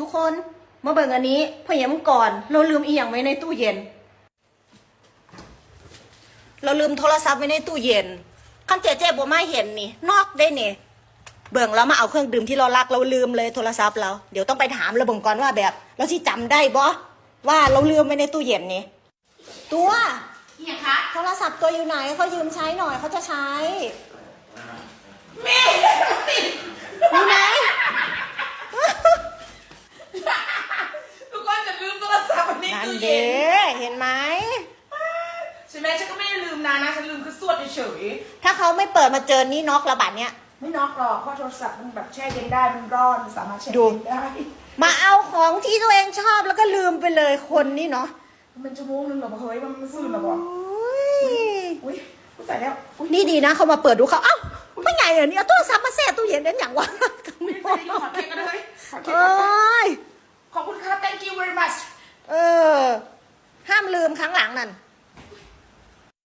ทุกคนมาเบิ่งอันนี้พอเยี่ยมก่อนเราลืมอีหยังไว้ในตู้เย็น เราลืมโทรศัพท์ไว้ในตู้เย็นคันเจเจบ่มาเห็นนี่ นอกได้นี่เบิ่งแล้วมาเอาเครื่องดื่มที่เรารักเราลืมเลยโทรศัพท์เราเดี๋ยวต้องไปถามระเบิ่งก่อนว่าแบบ เราที่จำได้บ่ว่าเราลืมไว้ในตู้เย็นนี่ตัวเนี่ยคะโทรศัพท์ตัวอยู่ไหนเขายืมใช้หน่อยเขาจะใช้ แม่ อยู่ไหน ทุกคนจะลืมโทรศัพท์วันนี้ นั่น ตู้ เด้เย็นเห็นไหมใช่ไหมฉันก็ไม่ได้ลืมนะนะฉันลืมคือสวดเฉยถ้าเขาไม่เปิดมาเจอนี่น็อกระบาดเนี้ย ๆไม่น็อกหรอกเพราะโทรศัพท์มันแบบแช่เย็นได้มันร้อนสามารถแช่ดู เย็นได้ มาเอาของที่ตัวเองชอบแล้วก็ลืมไปเลยคนนี่เนาะมันชั่วโมงนึงเหรอเฮ้ยมันมันซื่นเหรอบอกโอ้ยอุ้ยอุ้ยแต่แล้วอุ้ยนี่ดีนะเขามาเปิดดูเขาเอ้าไม่ไงเหรอเนี่ยเอาโทรศัพท์มาแช่ตู้เย็นนั้นอย่างวะไม่ได้ขอเค้กกันเลยขอเค้เอกกัน้ ยข